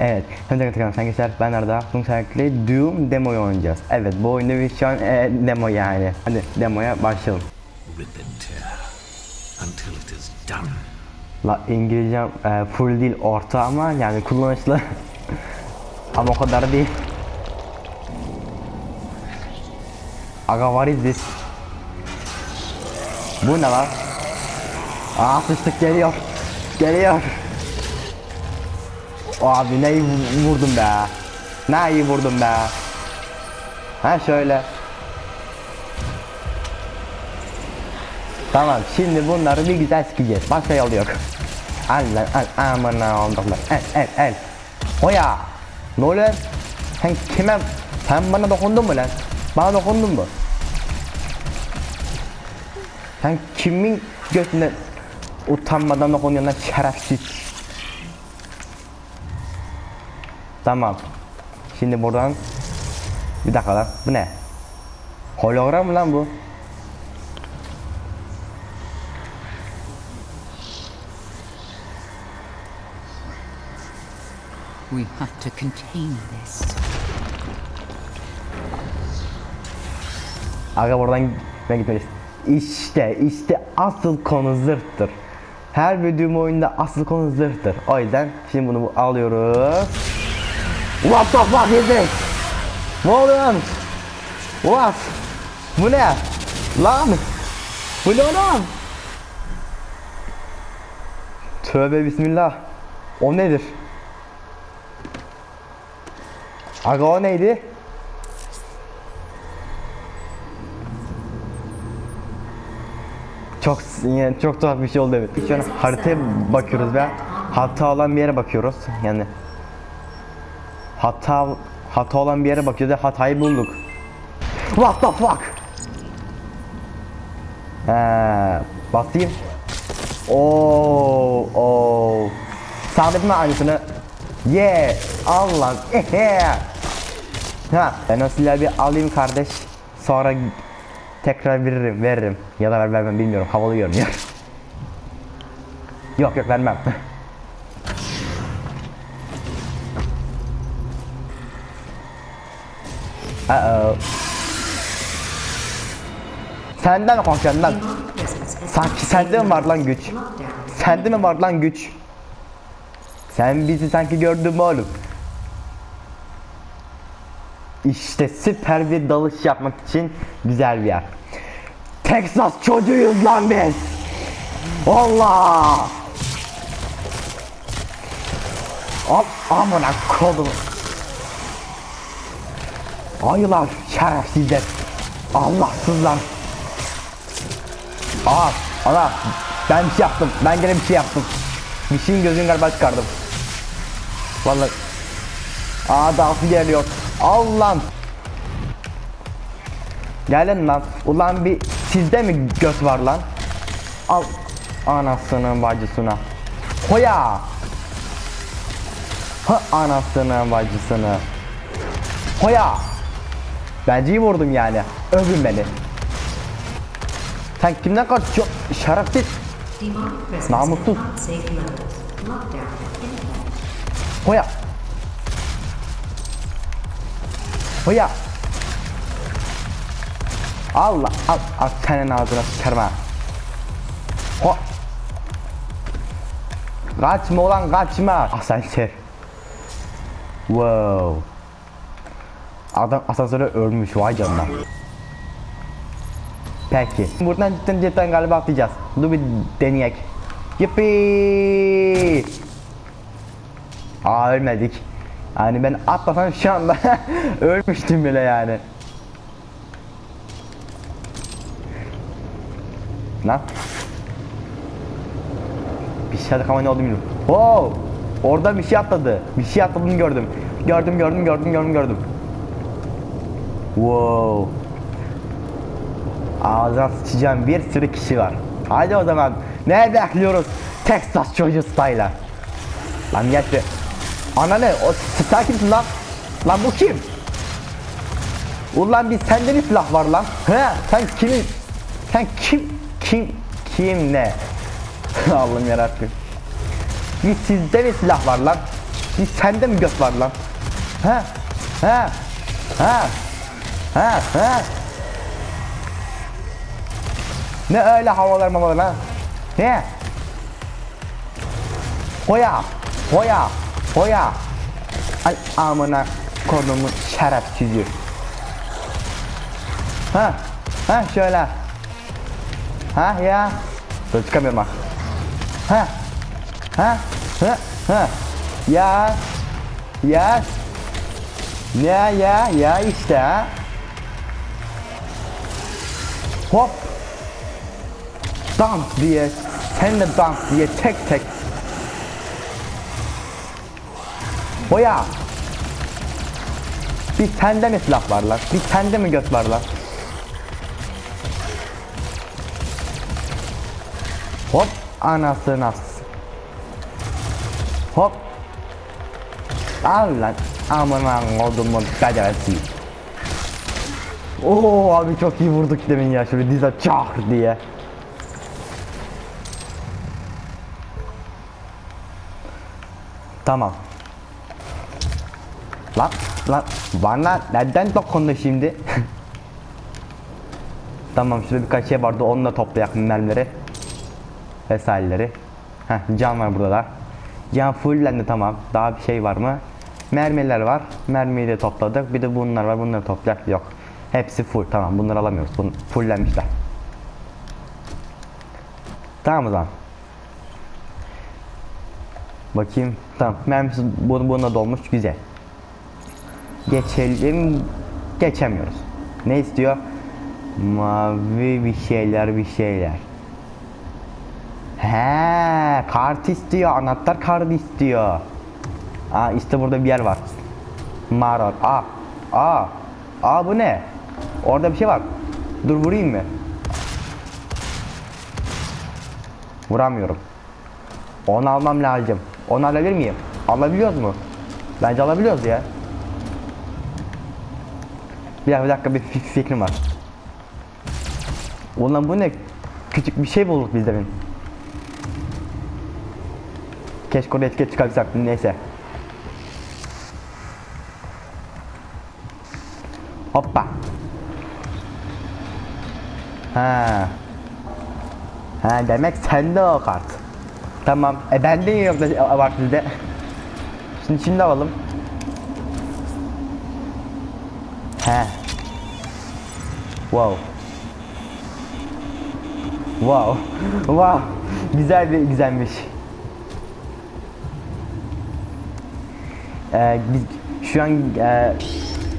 Evet, önce tekrar geçer. Ben Arda. Bugün seninle Doom demoyu oynayacağız. Evet, bu oyunda bir şu an e, demo yani. Hadi demoya başlayalım. Rip and tear until it is done. La İngilizcem e, full değil orta ama yani kullanışlı. ama o kadar değil. Aga what is this? Bu ne lan? Aa sıçtık geliyor. Geliyor. Abi ne iyi vu- vurdum be. Ne iyi vurdum be. Ha şöyle. Tamam şimdi bunları bir güzel sikeceğiz. Başka yol yok. Al lan al amına olduklar. El el el. Oya. Ne oluyor? Sen kime? Sen bana dokundun mu lan? Bana dokundun mu? Sen kimin götüne utanmadan dokunuyorsun lan şerefsiz. Tamam. Şimdi buradan bir dakika lan. Bu ne? Hologram mı lan bu? We have to contain this. Aga buradan ben gitmeliyiz. İşte işte asıl konu zırhtır. Her videom oyunda asıl konu zırhtır. O yüzden şimdi bunu bu- alıyoruz. What the fuck is this? Ne oluyor? What? Bu ne? Lan! Bu ne lan? Tövbe bismillah. O nedir? Aga o neydi? Çok yani çok tuhaf bir şey oldu evet. Şu an haritaya bakıyoruz ve hata olan bir yere bakıyoruz. Yani hata hata olan bir yere bakıyoruz ve hatayı bulduk. What the fuck? He, basayım. Oo, oo. Sabit mi aynısını? Yeah, Allah. Yeah. Ha, ben o silahı bir alayım kardeş. Sonra tekrar veririm, veririm. Ya da ver vermem bilmiyorum. Havalı görünüyor. yok yok vermem. Uh oh. Senden mi konuşuyorsun lan? Sanki sende mi var lan güç? Sende mi var lan güç? Sen bizi sanki gördün mü oğlum? İşte süper bir dalış yapmak için güzel bir yer. Texas çocuğuyuz lan biz. Allah. Al amına kodum. Ayılar, şerefsizler. Allahsızlar. Aa, ana ben bir şey yaptım. Ben gene bir şey yaptım. Bir şeyin gözünü galiba çıkardım. Vallahi. Aa dalsı geliyor. Allah'ım. Gelin lan. Ulan bir sizde mi göt var lan? Al. Anasının bacısına. Hoya. Ha anasının bacısını. Hoya. Bence iyi vurdum yani. Övün beni. Sen kimden kaçıyorsun? Şerefsiz. Namussuz. Hoya. Hoya. Allah al al senin ağzına sıçarım ha. Ho. Kaçma ulan kaçma. Asansör. Wow. Adam asansöre ölmüş vay canına. Peki. Buradan cidden cidden galiba atlayacağız. Dur bir deneyek. Yippee. Aa ölmedik. Yani ben atlasam şu anda ölmüştüm bile yani. Lan. Bir şey atladık ama ne oldu bilmiyorum. Wow! Orada bir şey atladı. Bir şey atladığını gördüm. Gördüm gördüm gördüm gördüm gördüm. Wow. Ağzına sıçacağım bir sürü kişi var. Hadi o zaman ne bekliyoruz? Texas çocuğu style'a. Lan geç bir. Ana ne? O sen kimsin lan? Lan bu kim? Ulan bir sende bir silah var lan. He? Sen kimin? Sen kim? Kim? Kim ne? Allah'ım yarabbim. Bir sizde bir silah var lan. Bir sende mi göt var lan? Ha? Ha? Ha? Ha? Ha? Ne öyle havalar mavalar lan? Ne? Hoya! Hoya! Hoya! Ay amına konumun şerefsizi. Ha? Ha şöyle. Ha ya. Dur çıkamıyorum ha. Ha? Ha? Ha? Ha? Ya. Ya. Ya ya ya işte ha. Hop. Dans diye. Sen de diye tek tek. Boya. Bir sende mi silah var lan? Bir sende mi göt var lan? Hop anası nas. Hop. Al lan. Aman odumun beceresi. Oo abi çok iyi vurduk demin ya şöyle dize çah diye. Tamam. Lan lan bana neden dokundu şimdi? tamam şurada birkaç şey vardı onunla toplayak mermileri vesaireleri. Heh, can var burada da. Can fulllendi tamam. Daha bir şey var mı? Mermiler var. Mermiyi de topladık. Bir de bunlar var. Bunları toplayak yok. Hepsi full. Tamam bunları alamıyoruz. Bunu fulllenmişler. Tamam o zaman. Bakayım. Tamam. Mermisi bunu bununla dolmuş. Güzel. Geçelim. Geçemiyoruz. Ne istiyor? Mavi bir şeyler bir şeyler. He, kart istiyor. Anahtar kartı istiyor. Aa işte burada bir yer var. Mağara. Aa. Aa. Aa bu ne? Orada bir şey var. Dur vurayım mı? Vuramıyorum. Onu almam lazım. Onu alabilir miyim? Alabiliyoruz mu? Bence alabiliyoruz ya. Bir dakika, bir dakika bir fik- fikrim var. Ulan bu ne? Küçük bir şey bulduk biz demin. Keşke oraya etiket çıkartsak neyse. Hoppa. Ha. Ha demek sende o kart. Tamam. E bende yok da var sizde. Şimdi şimdi alalım. He. Wow. Wow. Wow. Güzel bir güzelmiş. Ee, biz şu an e,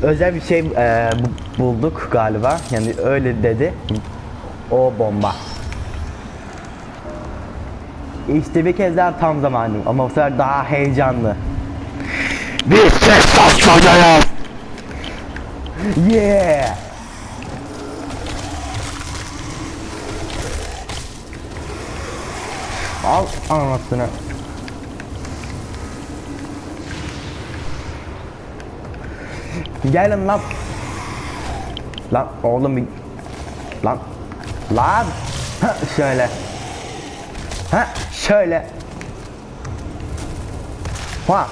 özel bir şey e, bu- bulduk galiba. Yani öyle dedi. O bomba. İşte bir kez daha tam zamanı ama bu sefer daha heyecanlı. Bir ses saçmalıyız. Yeah. Al anasını. Gelin lan. Lan oğlum bir... Lan. Lan. Ha, şöyle. Ha şöyle. Ha.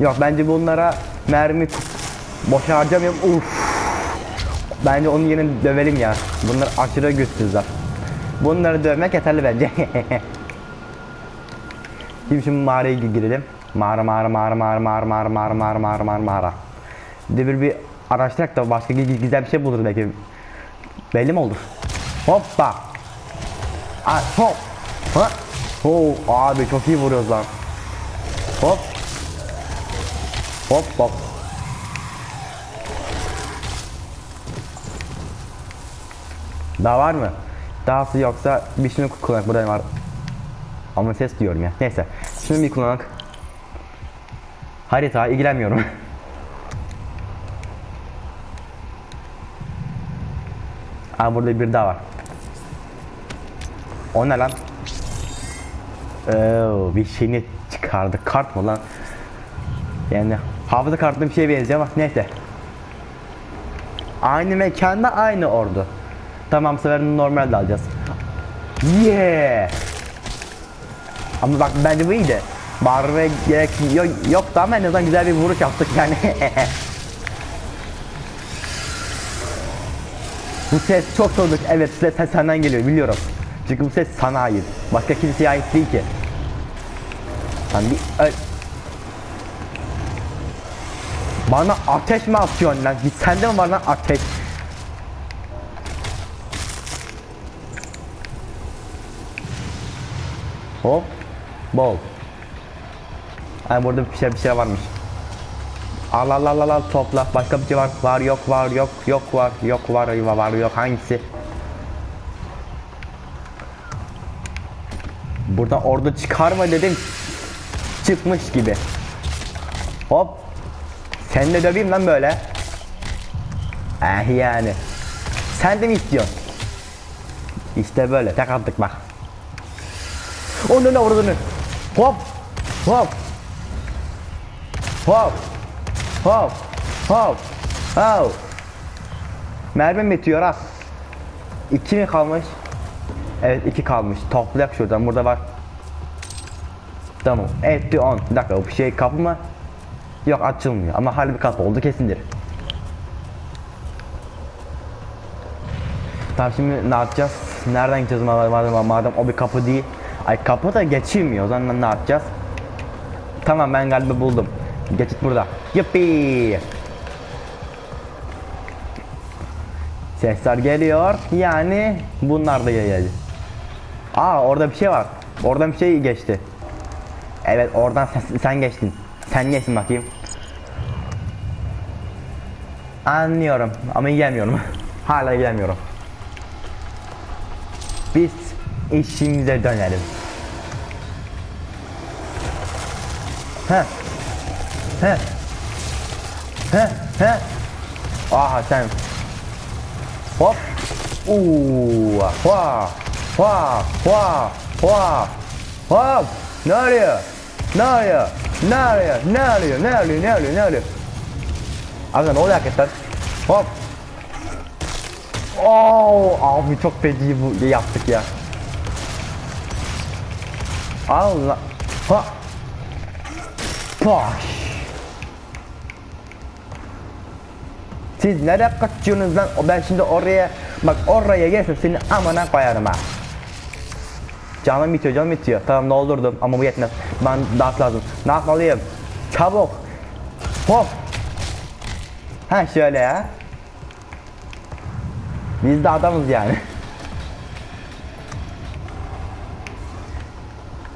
Yok bence bunlara mermi boş harcamayalım. Uf. Bence onun yerine dövelim ya. Bunlar aşırı güçsüzler. Bunları dövmek yeterli bence. Şimdi şimdi mağaraya girelim. Mağara mağara mağara mağara mağara mağara mağara mağara mağara mağara mağara. Bir bir, araştırak da başka güzel bir şey buluruz belki. Belli mi olur? Hoppa. Aa, hop. Ha. Oo, abi çok iyi vuruyoruz lan. Hop. Hop hop. Daha var mı? Dahası yoksa bir şunu kullanık burada var. Ama ses diyorum ya. Neyse. Şunu bir kullanık. Harita ilgilenmiyorum. Aa burada bir daha var. O ne lan? Oo, bir şeyini çıkardı. Kart mı lan? Yani hafıza kartlı bir şeye benziyor ama neyse. Aynı mekanda aynı ordu. Tamam bu sefer normal alacağız. Yeah! Ama bak bence bu iyi de. Bağırmaya gerek yok, yoktu ama en azından güzel bir vuruş yaptık yani. bu ses çok tanıdık. Evet ses, ses senden geliyor biliyorum. Çünkü bu ses sana ait. Başka kimseye ait değil ki. Sen bir öl... Bana ateş mi atıyorsun lan? Bir sende mi var lan ateş? Hop. Bol. Ha burada bir şey bir şey varmış. Al al al al al topla. Başka bir şey var. Var yok var yok yok var yok var var, var yok hangisi? Burada orada çıkarma dedim. Çıkmış gibi. Hop. Sen de döveyim lan böyle. Eh yani. Sen de mi istiyorsun? İşte böyle tek attık bak. Onu ne vurdun? Hop. Hop. Hop. Hop. Hop. Hop. Mermim bitiyor ha. İki mi kalmış? Evet iki kalmış. Toplayak şuradan burada var. Tamam. Etti 10. Bir dakika bu şey kapı mı? Yok açılmıyor ama harbi bir kapı oldu kesindir. Tamam şimdi ne yapacağız? Nereden gideceğiz madem, madem, madem o bir kapı değil. Ay kapı da geçilmiyor o zaman ne yapacağız? Tamam ben galiba buldum. Geçit burada. Yuppi. Sesler geliyor. Yani bunlar da gelecek. Aa orada bir şey var. Oradan bir şey geçti. Evet oradan sen, sen geçtin. Sen geçtin bakayım. Anlıyorum ama gelmiyorum. Hala gelmiyorum. Biz işimize dönelim. He. He. He. He. Aha sen. Hop. Uuu. Hua. Hua. Hua. Hua. Hop. Ne oluyor? Ne oluyor? Ne oluyor? Ne oluyor? Ne oluyor? Ne oluyor? Ne oluyor? Abi ne oluyor hakikaten? Hop. Oo, abi çok feci bu yaptık ya. Allah. Ha. Paş. Siz nereye kaçıyorsunuz lan? Ben şimdi oraya bak oraya gelsem seni amına koyarım ha. Canım bitiyor, canım bitiyor. Tamam doldurdum ama bu yetmez. Ben daha lazım. Ne yapmalıyım? Çabuk. Hop. Ha şöyle ya. Biz de adamız yani.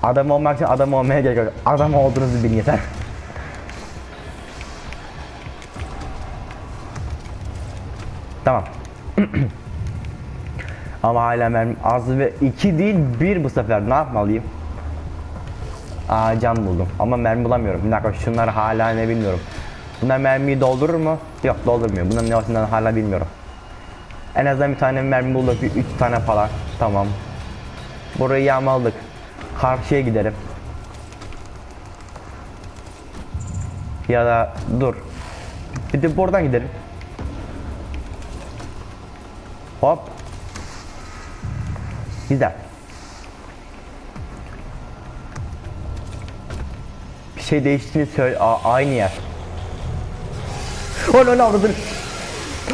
Adam olmak için adam olmaya gerek yok. Adam olduğunuzu bilin yeter. Tamam. Ama hala mermi az ve iki değil bir bu sefer ne yapmalıyım? Aa can buldum ama mermi bulamıyorum. Bir dakika şunları hala ne bilmiyorum. Bunlar mermiyi doldurur mu? Yok doldurmuyor. Bunların ne olduğunu hala bilmiyorum. En azından bir tane mermi bulduk. Bir üç tane falan. Tamam. Burayı yağmaladık. Karşıya gidelim. Ya da dur. Bir de buradan gidelim. Hop. Güzel. Bir şey değiştiğini söyle. Aa, aynı yer. Ananı avradını.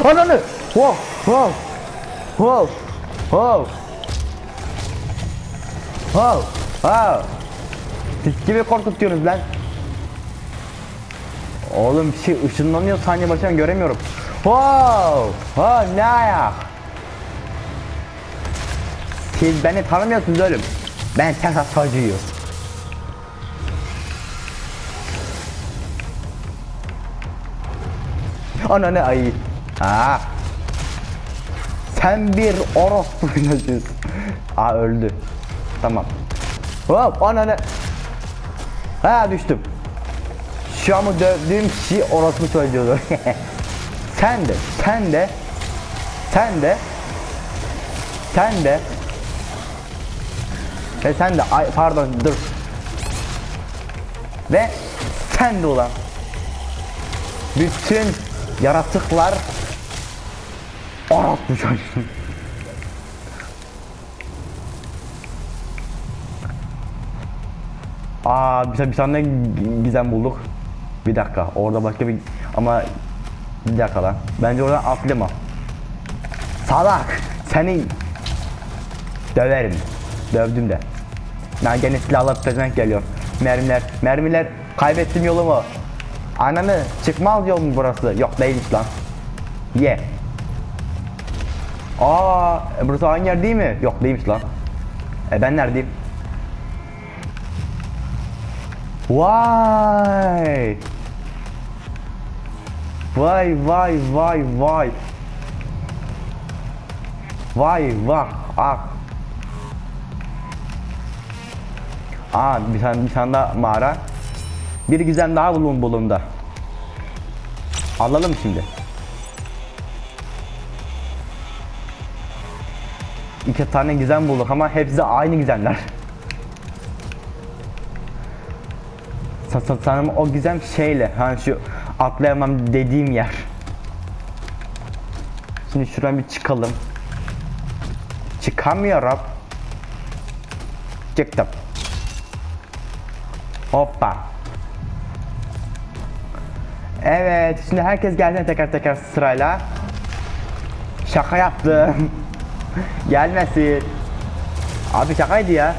Ananı. Wow. Wow. Wow. Wow. Wow. Wow. Siz gibi korkutuyorsunuz lan. Oğlum bir şey ışınlanıyor saniye başına göremiyorum. Wow. Wow ne ayak. Siz beni tanımıyorsunuz oğlum. Ben Texas çocuğuyum. Ananı ay. Ha. Sen bir orospu çocuğusun. Aa öldü. Tamam. Hop ananı. Ha düştüm. Şu an dövdüğüm kişi orospu çocuğudur. sen de, sen de, sen de, sen de, ve sen de, ay pardon dur. Ve sen de ulan. Bütün yaratıklar çocuğu. Aa bir, bir tane gizem bulduk. Bir dakika orada başka bir ama bir dakika lan. Bence oradan atlama. Salak seni döverim. Dövdüm de. Ben gene silahla pezevenk geliyor. Mermiler, mermiler kaybettim yolumu. Ananı çıkmaz yol mu burası? Yok değilmiş lan. Ye. Aa, e, burası aynı yer değil mi? Yok değilmiş lan. E ben neredeyim? Vay. Vay vay vay vay. Vay vah ah. Aa bir tane bir tane daha mağara. Bir gizem daha bulun bulunda. Alalım şimdi. İki tane gizem bulduk ama hepsi de aynı gizemler. Sa- sa- Sanırım o gizem şeyle hani şu atlayamam dediğim yer. Şimdi şuradan bir çıkalım. Çıkamıyorum. Çıktım. Hoppa. Evet, şimdi herkes gelsin teker teker sırayla. Şaka yaptım. Gelmesin. Abi şakaydı ya.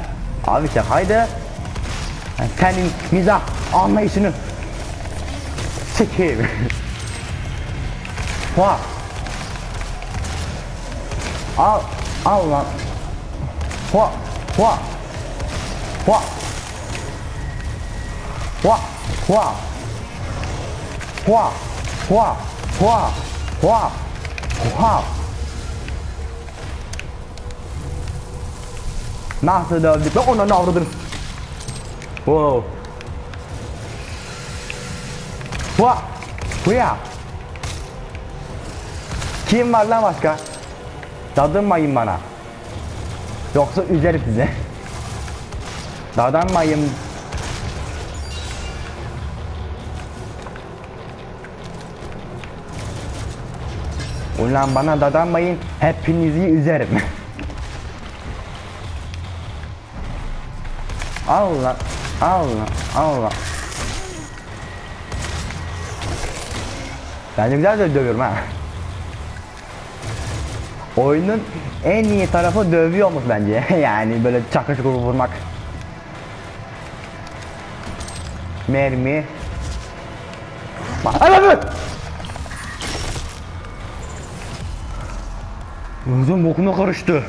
Abi şakaydı. Yani senin mizah anlayışını çekeyim. Vah. Al, al lan. Vah, vah. Vah. Vah, vah. Vah, vah, vah, vah, vah. Nasıl dövdük? Ben ona ne avradım? Wow. Bu ya. Kim var lan başka? Dadınmayın bana. Yoksa üzerim size. Dadanmayın. Ulan bana dadanmayın. Hepinizi üzerim. Allah Allah Allah. Ben de güzel de dövüyorum ha. Oyunun en iyi tarafı dövüyormuş bence. yani böyle çakır çukur vurmak. Mermi. Bak. Gözüm bokuna karıştı.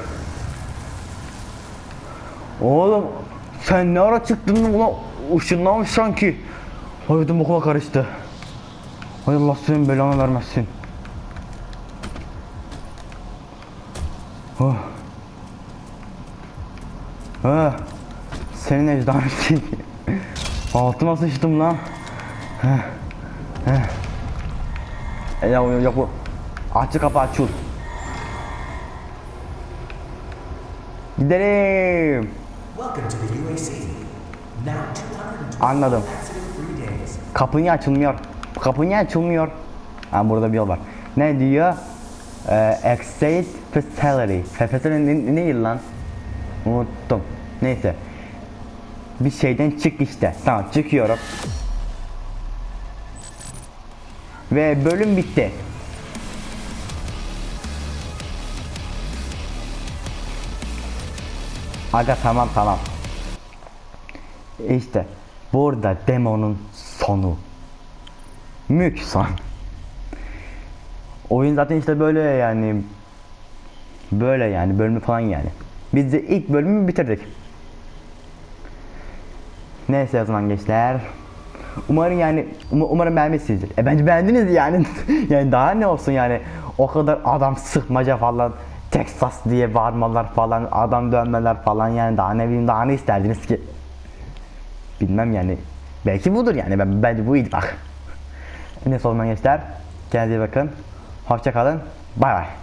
Oğlum sen ne ara çıktın lan ulan ışınlanmış sanki. Hayatım bokuna karıştı. Hay Allah senin belanı vermesin. Oh. Ha. Senin ecdanın şey. Altıma sıçtım lan. Heh. Heh. Ya yok bu. Açı kapı açıl. Gidelim. Welcome to the UAC. Now 220 Anladım. Kapı niye açılmıyor? Kapı niye açılmıyor? Ha burada bir yol var. Ne diyor? Ee, exit facility. Facility ne, ne yıl lan? Unuttum. Neyse. Bir şeyden çık işte. Tamam çıkıyorum. Ve bölüm bitti. Aga tamam tamam. İşte burada demonun sonu. Mük son. Oyun zaten işte böyle yani. Böyle yani bölümü falan yani. Biz de ilk bölümü bitirdik. Neyse o zaman gençler. Umarım yani um- umarım beğenmişsinizdir. E bence beğendiniz yani. yani daha ne olsun yani. O kadar adam sıkmaca falan. Texas diye bağırmalar falan, adam dönmeler falan yani daha ne bileyim daha ne isterdiniz ki? Bilmem yani. Belki budur yani. Ben, bence bu bak. Neyse o zaman gençler. Kendinize bakın. Hoşça kalın. Bay bay.